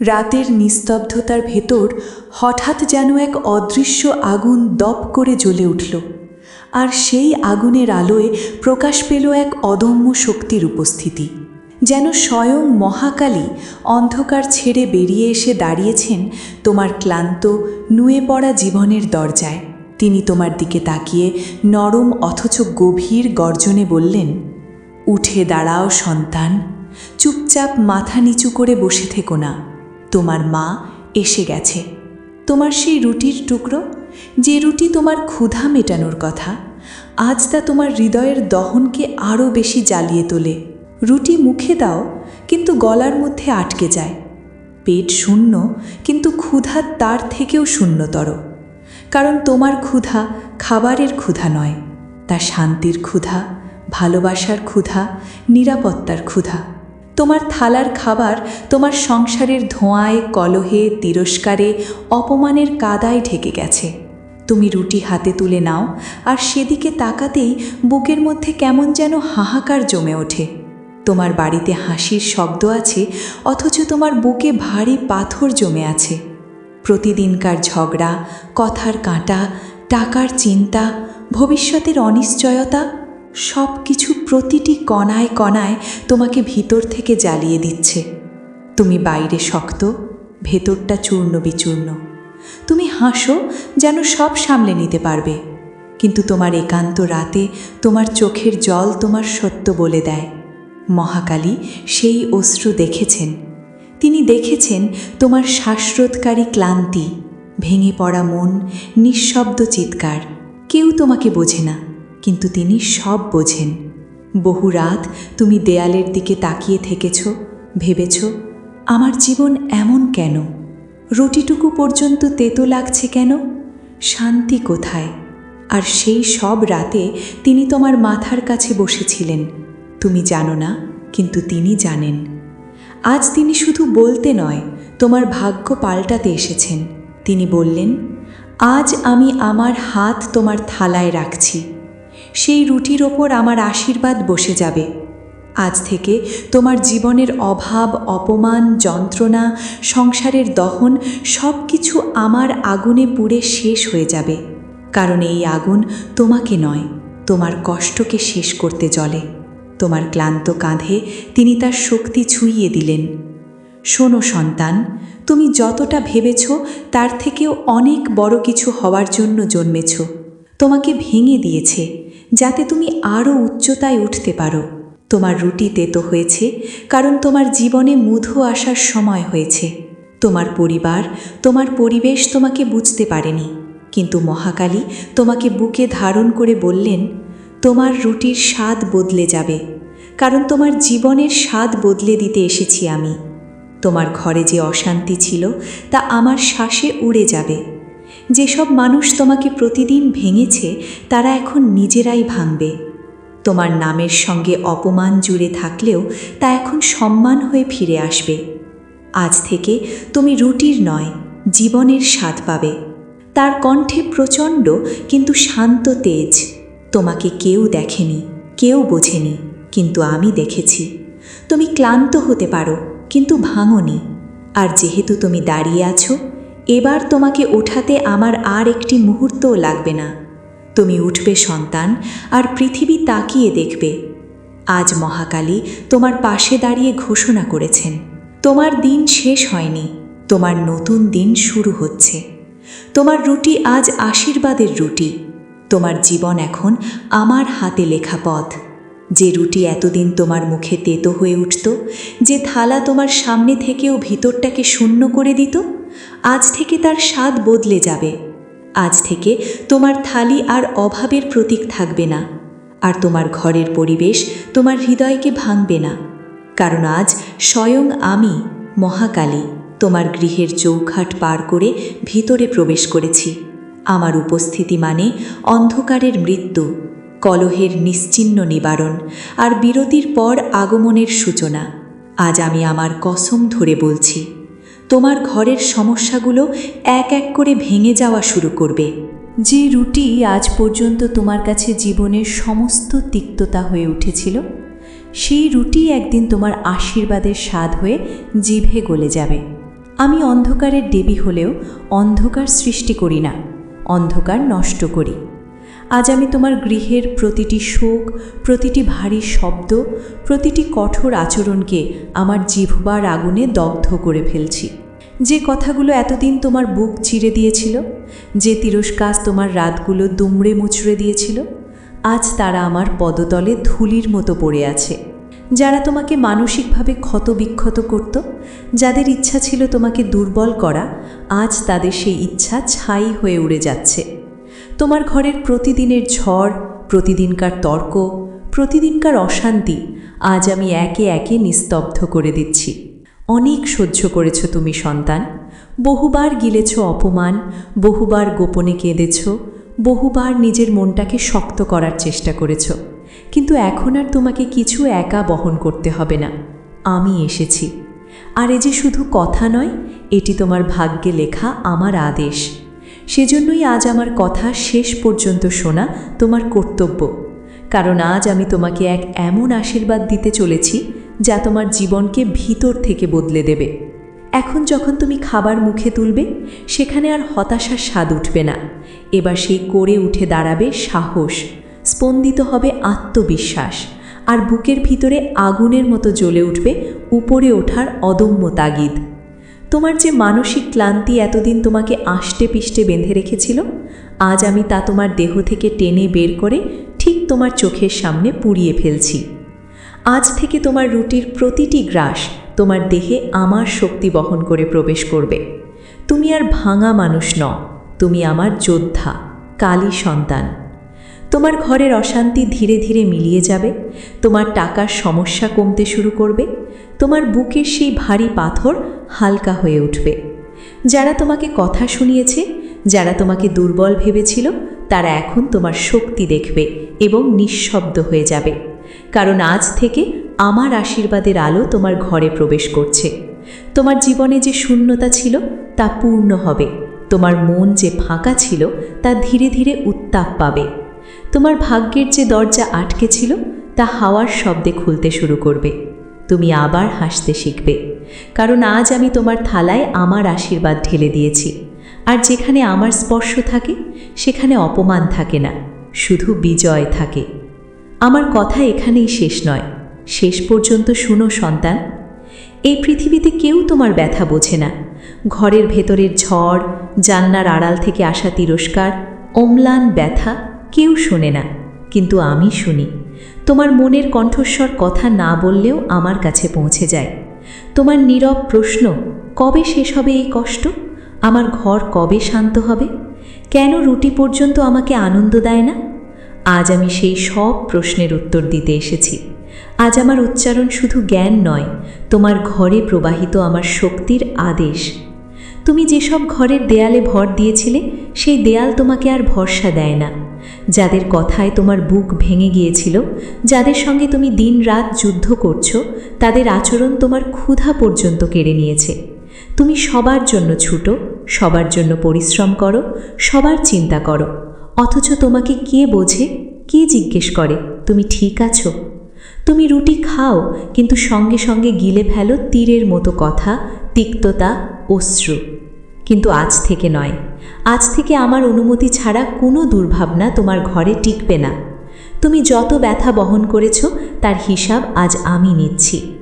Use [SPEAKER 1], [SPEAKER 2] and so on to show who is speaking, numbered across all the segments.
[SPEAKER 1] রাতের নিস্তব্ধতার ভেতর হঠাৎ যেন এক অদৃশ্য আগুন দপ করে জ্বলে উঠল, আর সেই আগুনের আলোয় প্রকাশ পেল এক অদম্য শক্তির উপস্থিতি। যেন স্বয়ং মহাকালী অন্ধকার ছেড়ে বেরিয়ে এসে দাঁড়িয়েছেন তোমার ক্লান্ত, নুয়ে পড়া জীবনের দরজায়। তিনি তোমার দিকে তাকিয়ে নরম অথচ গভীর গর্জনে বললেন, উঠে দাঁড়াও সন্তান, চুপচাপ মাথা নিচু করে বসে থেকো না। তোমার মা এসে গেছে। তোমার সেই রুটির টুকরো, যে রুটি তোমার ক্ষুধা মেটানোর কথা, আজ তা তোমার হৃদয়ের দহনকে আরও বেশি জ্বালিয়ে তোলে। রুটি মুখে দাও, কিন্তু গলার মধ্যে আটকে যায়। পেট শূন্য, কিন্তু ক্ষুধা তার থেকেও শূন্যতর। কারণ তোমার ক্ষুধা খাবারের ক্ষুধা নয়, তা শান্তির ক্ষুধা, ভালোবাসার ক্ষুধা, নিরাপত্তার ক্ষুধা। তোমার থালার খাবার তোমার সংসারের ধোঁয়ায়, কলহে, তিরস্কারে, অপমানের কাদায় ঢেকে গেছে। তুমি রুটি হাতে তুলে নাও, আর সেদিকে তাকাতেই বুকের মধ্যে কেমন যেন হাহাকার জমে ওঠে। তোমার বাড়িতে হাসির শব্দ আছে, অথচ তোমার বুকে ভারী পাথর জমে আছে। প্রতিদিনকার ঝগড়া, কথার কাঁটা, টাকার চিন্তা, ভবিষ্যতের অনিশ্চয়তা সব কিছু প্রতিটি কণায় কণায় তোমাকে ভিতর থেকে জ্বালিয়ে দিচ্ছে। তুমি বাইরে শক্ত, ভেতরটা চূর্ণ বিচূর্ণ। তুমি হাসো যেন সব সামলে নিতে পারবে। কিন্তু তোমার একান্ত রাতে তোমার চোখের জল তোমার সত্য বলে দেয়। মহাকালী সেই অশ্রু দেখেছেন। তিনি দেখেছেন তোমার শ্বাসরোধকারী ক্লান্তি, ভেঙে পড়া মন, নিঃশব্দ চিৎকার। কেউ তোমাকে বোঝে না। কিন্তু তিনি সব বোঝেন। বহু রাত তুমি দেয়ালের দিকে তাকিয়ে থেকেছ, ভেবেছ, আমার জীবন এমন কেন? রুটিটুকু পর্যন্ত তেতো লাগছে কেন? শান্তি কোথায়? আর সেই সব রাতে তিনি তোমার মাথার কাছে বসেছিলেন। তুমি জানো না, কিন্তু তিনি জানেন। আজ তিনি শুধু বলতে নয়, তোমার ভাগ্য পাল্টাতে এসেছেন। তিনি বললেন, আজ আমি আমার হাত তোমার থালায় রাখছি। সেই রুটির ওপর আমার আশীর্বাদ বসে যাবে। আজ থেকে তোমার জীবনের অভাব, অপমান, যন্ত্রণা, সংসারের দহন সব কিছু আমার আগুনে পুড়ে শেষ হয়ে যাবে। কারণ এই আগুন তোমাকে নয়, তোমার কষ্টকে শেষ করতে জ্বলে। তোমার ক্লান্ত কাঁধে তিনি তার শক্তি ছুঁইয়ে দিলেন। শোনো সন্তান, তুমি যতটা ভেবেছ তার থেকেও অনেক বড় কিছু হওয়ার জন্য জন্মেছ। তোমাকে ভেঙে দিয়েছে, যাতে তুমি আরও উচ্চতায় উঠতে পারো। তোমার রুটি তেতো হয়েছে, কারণ তোমার জীবনে মধু আসার সময় হয়েছে। তোমার পরিবার, তোমার পরিবেশ তোমাকে বুঝতে পারেনি, কিন্তু মহাকালী তোমাকে বুকে ধারণ করে বললেন, তোমার রুটির স্বাদ বদলে যাবে, কারণ তোমার জীবনের স্বাদ বদলে দিতে এসেছি আমি। তোমার ঘরে যে অশান্তি ছিল, তা আমার শ্বাসে উড়ে যাবে। যেসব মানুষ তোমাকে প্রতিদিন ভেঙেছে, তারা এখন নিজেরাই ভাঙবে। তোমার নামের সঙ্গে অপমান জুড়ে থাকলেও তা এখন সম্মান হয়ে ফিরে আসবে। আজ থেকে তুমি রুটির নয়, জীবনের স্বাদ পাবে। তার কণ্ঠে প্রচণ্ড কিন্তু শান্ত তেজ। তোমাকে কেউ দেখেনি, কেউ বোঝেনি, কিন্তু আমি দেখেছি। তুমি ক্লান্ত হতে পারো, কিন্তু ভাঙনি। আর যেহেতু তুমি দাঁড়িয়ে আছো এবার তোমাকে ওঠাতে আমার আর একটি মুহূর্তও লাগবে না। তুমি উঠবে সন্তান, আর পৃথিবী তাকিয়ে দেখবে। আজ মহাকালী তোমার পাশে দাঁড়িয়ে ঘোষণা করেছেন, তোমার দিন শেষ হয়নি, তোমার নতুন দিন শুরু হচ্ছে। তোমার রুটি আজ আশীর্বাদের রুটি, তোমার জীবন এখন আমার হাতে লেখা পথ। যে রুটি এতদিন তোমার মুখে তেতো হয়ে উঠত, যে থালা তোমার সামনে থেকেও ভিতরটাকে শূন্য করে দিত, আজ থেকে তার স্বাদ বদলে যাবে। আজ থেকে তোমার থালি আর অভাবের প্রতীক থাকবে না, আর তোমার ঘরের পরিবেশ তোমার হৃদয়কে ভাঙবে না, কারণ আজ স্বয়ং আমি, মহাকালী, তোমার গৃহের চৌখাট পার করে ভিতরে প্রবেশ করেছি। আমার উপস্থিতি মানে অন্ধকারের মৃত্যু। কলহের নিশ্চিহ্ন নিবারণ আর বিরতির পর আগমনের সূচনা। আজ আমি আমার কসম ধরে বলছি, তোমার ঘরের সমস্যাগুলো এক এক করে ভেঙে যাওয়া শুরু করবে। যে রুটি আজ পর্যন্ত তোমার কাছে জীবনের সমস্ত তিক্ততা হয়ে উঠেছিল, সেই রুটি একদিন তোমার আশীর্বাদের স্বাদ হয়ে জিভে গলে যাবে। আমি অন্ধকারের দেবী হলেও অন্ধকার সৃষ্টি করি না, অন্ধকার নষ্ট করি। আজ আমি তোমার গৃহের প্রতিটি শোক, প্রতিটি ভারী শব্দ, প্রতিটি কঠোর আচরণকে আমার জিহ্বার আগুনে দগ্ধ করে ফেলছি। যে কথাগুলো এতদিন তোমার বুক চিরে দিয়েছিল, যে তিরস্কাজ তোমার রাতগুলো দুমড়ে মুচড়ে দিয়েছিল, আজ তারা আমার পদতলে ধুলির মতো পড়ে আছে। যারা তোমাকে মানসিকভাবে ক্ষতবিক্ষত করত, যাদের ইচ্ছা ছিল তোমাকে দুর্বল করা, আজ তাদের সেই ইচ্ছা ছাই হয়ে উড়ে যাচ্ছে। তোমার ঘরের প্রতিদিনের ঝড়, প্রতিদিনকার তর্ক, প্রতিদিনকার অশান্তি আজ আমি একে একে নিস্তব্ধ করে দিচ্ছি। অনেক সহ্য করেছ তুমি, সন্তান। বহুবার গিলেছ অপমান, বহুবার গোপনে কেঁদেছ, বহুবার নিজের মনটাকে শক্ত করার চেষ্টা করেছ। কিন্তু এখন আর তোমাকে কিছু একা বহন করতে হবে না। আমি এসেছি। আর এ যে শুধু কথা নয়, এটি তোমার ভাগ্যে লেখা আমার আদেশ। সেজন্যই আজ আমার কথা শেষ পর্যন্ত শোনা তোমার কর্তব্য। কারণ আজ আমি তোমাকে এক এমন আশীর্বাদ দিতে চলেছি, যা তোমার জীবনকে ভিতর থেকে বদলে দেবে। এখন যখন তুমি খাবার মুখে তুলবে, সেখানে আর হতাশার স্বাদ উঠবে না। এবার সেই করে উঠে দাঁড়াবে সাহস, স্পন্দিত হবে আত্মবিশ্বাস, আর বুকের ভিতরে আগুনের মতো জ্বলে উঠবে উপরে ওঠার অদম্য তাগিদ। তোমার যে মানসিক ক্লান্তি এতদিন তোমাকে আষ্টে পিষ্টে বেঁধে রেখেছিল, আজ আমি তা তোমার দেহ থেকে টেনে বের করে ঠিক তোমার চোখের সামনে পুড়িয়ে ফেলছি। আজ থেকে তোমার রুটির প্রতিটি গ্রাস তোমার দেহে আমার শক্তি বহন করে প্রবেশ করবে। তুমি আর ভাঙা মানুষ ন তুমি আমার যোদ্ধা, কালী সন্তান। তোমার ঘরের অশান্তি ধীরে ধীরে মিলিয়ে যাবে, তোমার টাকার সমস্যা কমতে শুরু করবে, তোমার বুকের সেই ভারী পাথর হালকা হয়ে উঠবে। যারা তোমাকে কথা শুনিয়েছে, যারা তোমাকে দুর্বল ভেবেছিল, তারা এখন তোমার শক্তি দেখবে এবং নিঃশব্দ হয়ে যাবে। কারণ আজ থেকে আমার আশীর্বাদের আলো তোমার ঘরে প্রবেশ করছে। তোমার জীবনে যে শূন্যতা ছিল, তা পূর্ণ হবে। তোমার মন যে ফাঁকা ছিল, তা ধীরে ধীরে উত্তাপ পাবে। তোমার ভাগ্যের যে দরজা আটকে ছিল, তা হাওয়ার শব্দে খুলতে শুরু করবে। তুমি আবার হাসতে শিখবে। কারণ আজ আমি তোমার থালায় আমার আশীর্বাদ ঢেলে দিয়েছি। আর যেখানে আমার স্পর্শ থাকে, সেখানে অপমান থাকে না, শুধু বিজয় থাকে। আমার কথা এখানেই শেষ নয়। শেষ পর্যন্ত শুনো, সন্তান। এই পৃথিবীতে কেউ তোমার ব্যথা বোঝে না। ঘরের ভেতরের ঝড় জান্নার আড়াল থেকে আসা তিরস্কার, অম্লান ব্যথা কেউ শোনে না, কিন্তু আমি শুনি। তোমার মনের কণ্ঠস্বর কথা না বললেও আমার কাছে পৌঁছে যায়। তোমার নীরব প্রশ্ন, কবে শেষ হবে এই কষ্ট? আমার ঘর কবে শান্ত হবে? কেন রুটি পর্যন্ত আমাকে আনন্দ দেয় না? আজ আমি সেই সব প্রশ্নের উত্তর দিতে এসেছি। আজ আমার উচ্চারণ শুধু জ্ঞান নয়, তোমার ঘরে প্রবাহিত আমার শক্তির আদেশ। তুমি যেসব ঘরের দেয়ালে ভর দিয়েছিলে, সেই দেয়াল তোমাকে আর ভরসা দেয় না। যাদের কথায় তোমার বুক ভেঙে গিয়েছিল, যাদের সঙ্গে তুমি দিন রাত যুদ্ধ করছ, তাদের আচরণ তোমার ক্ষুধা পর্যন্ত কেড়ে নিয়েছে। তুমি সবার জন্য ছুটো, সবার জন্য পরিশ্রম করো, সবার চিন্তা করো। অথচ তোমাকে কে বোঝে, কে জিজ্ঞেস করে, তুমি ঠিক আছো? তুমি রুটি খাও, কিন্তু সঙ্গে সঙ্গে গিলে ফেলো তীরের মতো কথা, তিক্ততা, অশ্রু। কিন্তু আজ থেকে নয়। আজ থেকে আমার অনুমতি ছাড়া কোনো দুর্ভাবনা তোমার ঘরে টিকবে না। তুমি যত ব্যথা বহন করেছ, তার হিসাব আজ আমি নিচ্ছি।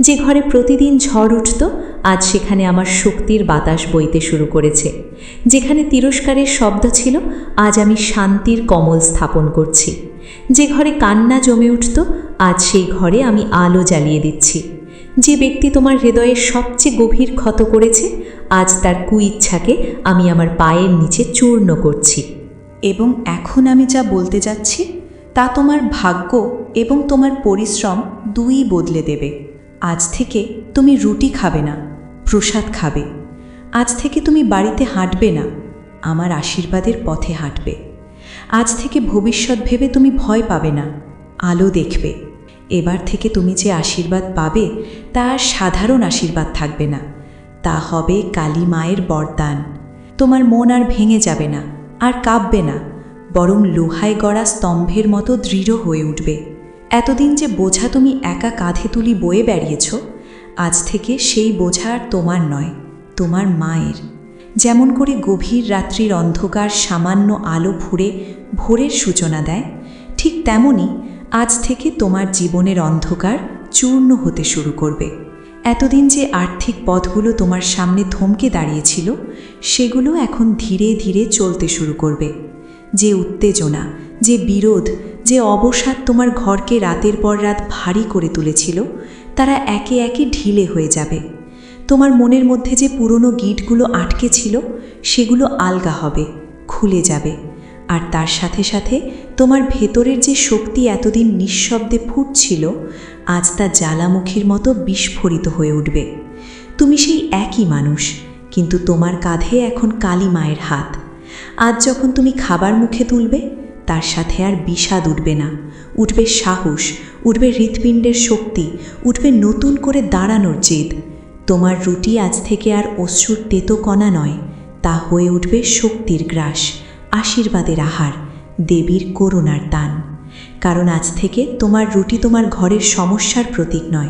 [SPEAKER 1] যে ঘরে প্রতিদিন ঝড় উঠত, আজ সেখানে আমার শক্তির বাতাস বইতে শুরু করেছে। যেখানে তিরস্কারের শব্দ ছিল, আজ আমি শান্তির কমল স্থাপন করছি। যে ঘরে কান্না জমে উঠত, আজ সেই ঘরে আমি আলো জ্বালিয়ে দিচ্ছি। যে ব্যক্তি তোমার হৃদয়ের সবচেয়ে গভীর ক্ষত করেছে আজ তার কুইচ্ছাকে আমি আমার পায়ের নিচে চূর্ণ করছি। এবং এখন আমি যা বলতে যাচ্ছি, তা তোমার ভাগ্য এবং তোমার পরিশ্রম দুই বদলে দেবে। আজ থেকে তুমি রুটি খাবে না, প্রসাদ খাবে। আজ থেকে তুমি বাড়িতে হাঁটবে না, আমার আশীর্বাদের পথে হাঁটবে। আজ থেকে ভবিষ্যৎ ভেবে তুমি ভয় পাবে না, আলো দেখবে। এবার থেকে তুমি যে আশীর্বাদ পাবে তা সাধারণ আশীর্বাদ থাকবে না। তা হবে কালী মায়ের বরদান। তোমার মন আর ভেঙে যাবে না, আর কাঁপবে না, বরং লোহায় গড়া স্তম্ভের মতো দৃঢ় হয়ে উঠবে। এতদিন যে বোঝা তুমি একা কাঁধে তুলি বয়ে বেরিয়েছ আজ থেকে সেই বোঝা আর তোমার নয়, তোমার মায়ের। যেমন করে গভীর রাত্রির অন্ধকার সামান্য আলো ফুড়ে ভোরের সূচনা দেয়, ঠিক তেমনি আজ থেকে তোমার জীবনের অন্ধকার চূর্ণ হতে শুরু করবে। এতদিন যে আর্থিক পথগুলো তোমার সামনে থমকে দাঁড়িয়েছিল, সেগুলো এখন ধীরে ধীরে চলতে শুরু করবে। যে উত্তেজনা, যে বিরোধ, যে অবসাদ তোমার ঘরকে রাতের পর রাত ভারী করে তুলেছিল, তারা একে একে ঢিলে হয়ে যাবে। তোমার মনের মধ্যে যে পুরনো গিটগুলো আটকে ছিল, সেগুলো আলগা হবে, খুলে যাবে। আর তার সাথে সাথে তোমার ভেতরের যে শক্তি এতদিন নিঃশব্দে ফুটছিল, আজ তা জ্বালামুখীর মতো বিস্ফোরিত হয়ে উঠবে। তুমি সেই একই মানুষ, কিন্তু তোমার কাঁধে এখন কালী মায়ের হাত। আজ যখন তুমি খাবার মুখে তুলবে, তার সাথে আর বিষাদ উঠবে না। উঠবে সাহস, উঠবে হৃৎপিণ্ডের শক্তি, উঠবে নতুন করে দাঁড়ানোর জেদ। তোমার রুটি আজ থেকে আর অশ্রুর তেতো কণা নয়, তা হয়ে উঠবে শক্তির গ্রাস। আশীর্বাদের আহার, দেবীর করুণার দান। কারণ আজ থেকে তোমার রুটি তোমার ঘরের সমস্যার প্রতীক নয়,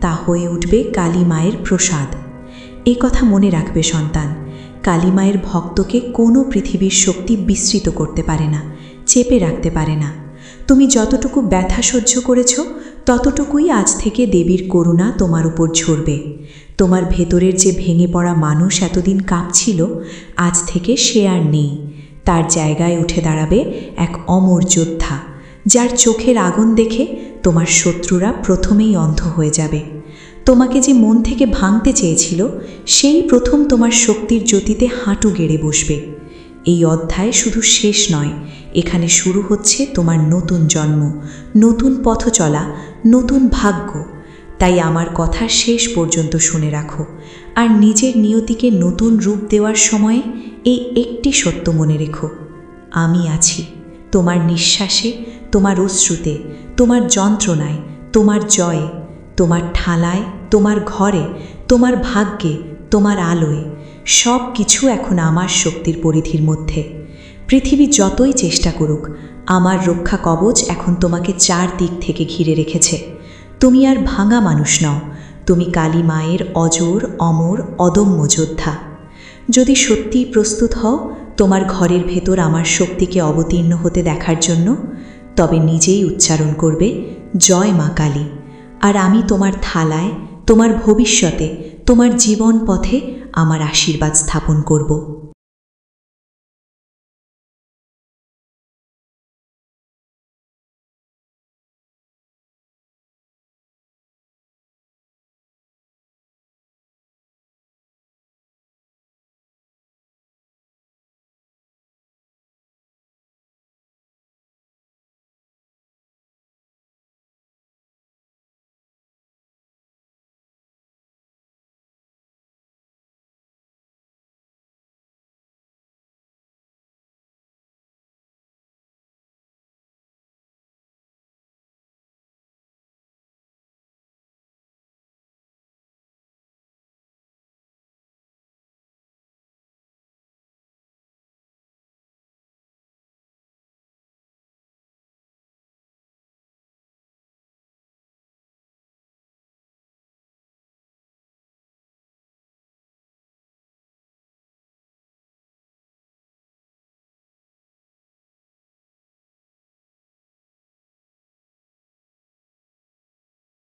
[SPEAKER 1] তা হয়ে উঠবে কালী মায়ের প্রসাদ। এই কথা মনে রাখবে সন্তান, কালী মায়ের ভক্তকে কোনো পৃথিবীর শক্তি বিস্তৃত করতে পারে না, চেপে রাখতে পারে না। তুমি যতটুকু ব্যথা সহ্য করেছ, ততটুকুই আজ থেকে দেবীর করুণা তোমার উপর ঝরবে। তোমার ভেতরের যে ভেঙে পড়া মানুষ এতদিন কাঁপছিল, আজ থেকে সে আর নেই। তার জায়গায় উঠে দাঁড়াবে এক অমর যোদ্ধা, যার চোখের আগুন দেখে তোমার শত্রুরা প্রথমেই অন্ধ হয়ে যাবে। তোমাকে যে মন থেকে ভাঙতে চেয়েছিল, সেই প্রথম তোমার শক্তির জ্যোতিতে হাঁটু গেড়ে বসবে। এই অধ্যায় শুধু শেষ নয়, এখানে শুরু হচ্ছে তোমার নতুন জন্ম, নতুন পথ চলা, নতুন ভাগ্য। তাই আমার কথা শেষ পর্যন্ত শুনে রাখো, আর নিজের নিয়তিকে নতুন রূপ দেওয়ার সময়ে এই একটি সত্য মনে রেখো। আমি আছি তোমার নিঃশ্বাসে, তোমার অশ্রুতে, তোমার যন্ত্রণায়, তোমার জয়ে, তোমার ঠালায়, তোমার ঘরে, তোমার ভাগ্যে, তোমার আলোয়। সব কিছু এখন আমার শক্তির পরিধির মধ্যে। পৃথিবী যতই চেষ্টা করুক, আমার রক্ষা কবচ এখন তোমাকে চার দিক থেকে ঘিরে রেখেছে। তুমি আর ভাঙা মানুষ নও, তুমি কালী মায়ের অজর, অমর, অদম্য যোদ্ধা। যদি সত্যিই প্রস্তুত হও, তোমার ঘরের ভেতর আমার শক্তিকে অবতীর্ণ হতে দেখার জন্য, তবে নিজেই উচ্চারণ করবে, জয় মা কালী। আর আমি তোমার থালায়, তোমার ভবিষ্যতে, তোমার জীবন পথে আমার আশীর্বাদ স্থাপন করব।